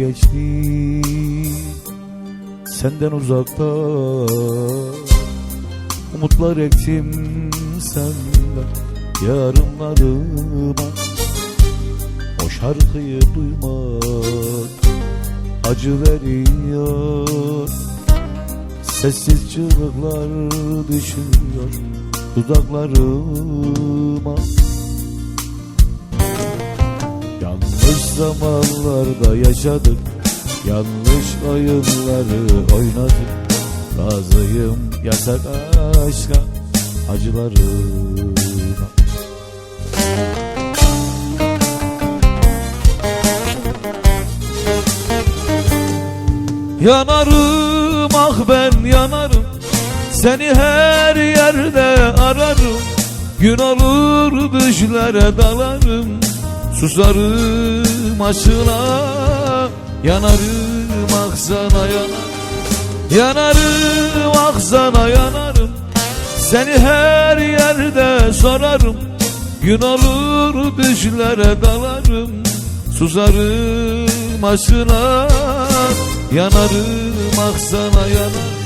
geçti Senden uzakta. Umutlar ektim senden Yarınlarıma. O şarkıyı duymak Acı veriyor. Sessiz çığlıklar düşüyor Dudaklarıma zamanlarda yaşadık. Yanlış oyunları oynadık. Razıyım yasak aşka Acılarıma. Yanarım ah ben yanarım. Seni her yerde ararım. Gün olur düşlere dalarım. Susarım aşkına Yanarım ah sana yanarım Yanarım ah sana yanarım Seni her yerde sorarım. Gün olur düşlere dalarım. Susarım aşkına Yanarım ah sana yanarım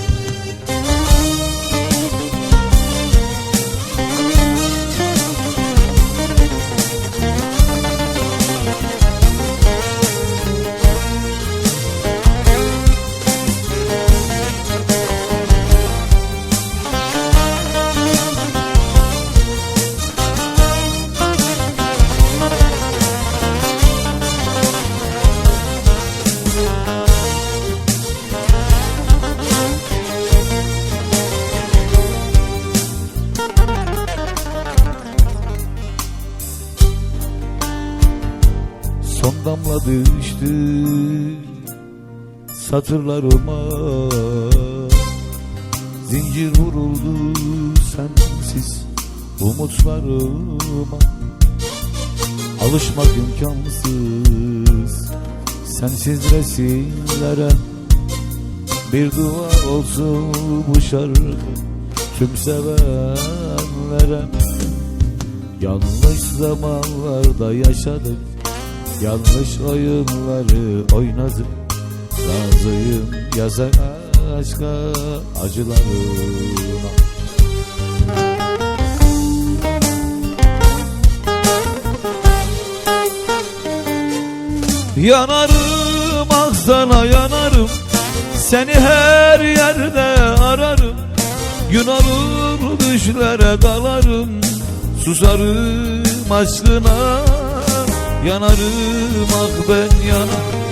Son damla düştü satırlarıma Zincir vuruldu sensiz umutlarıma Alışmak imkansız sensiz resimlere. Bir dua olsun bu şarkı tüm sevenlere. Yanlış zamanlarda yaşadık Yanlış oyunları oynadık Razıyım yasak aşka acılarına Yanarım ah sana yanarım. Seni her yerde ararım. Gün olur düşlere dalarım. Susarım aşkına Yanarım ah ben yanarım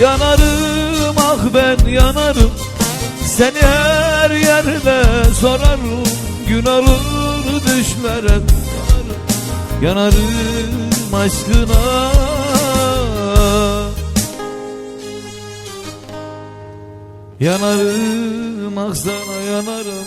Yanarım ah ben yanarım. Seni her yerde sorarım. Gün olur düşlere dalarım Yanarım aşkına. Yanarım ah sana yanarım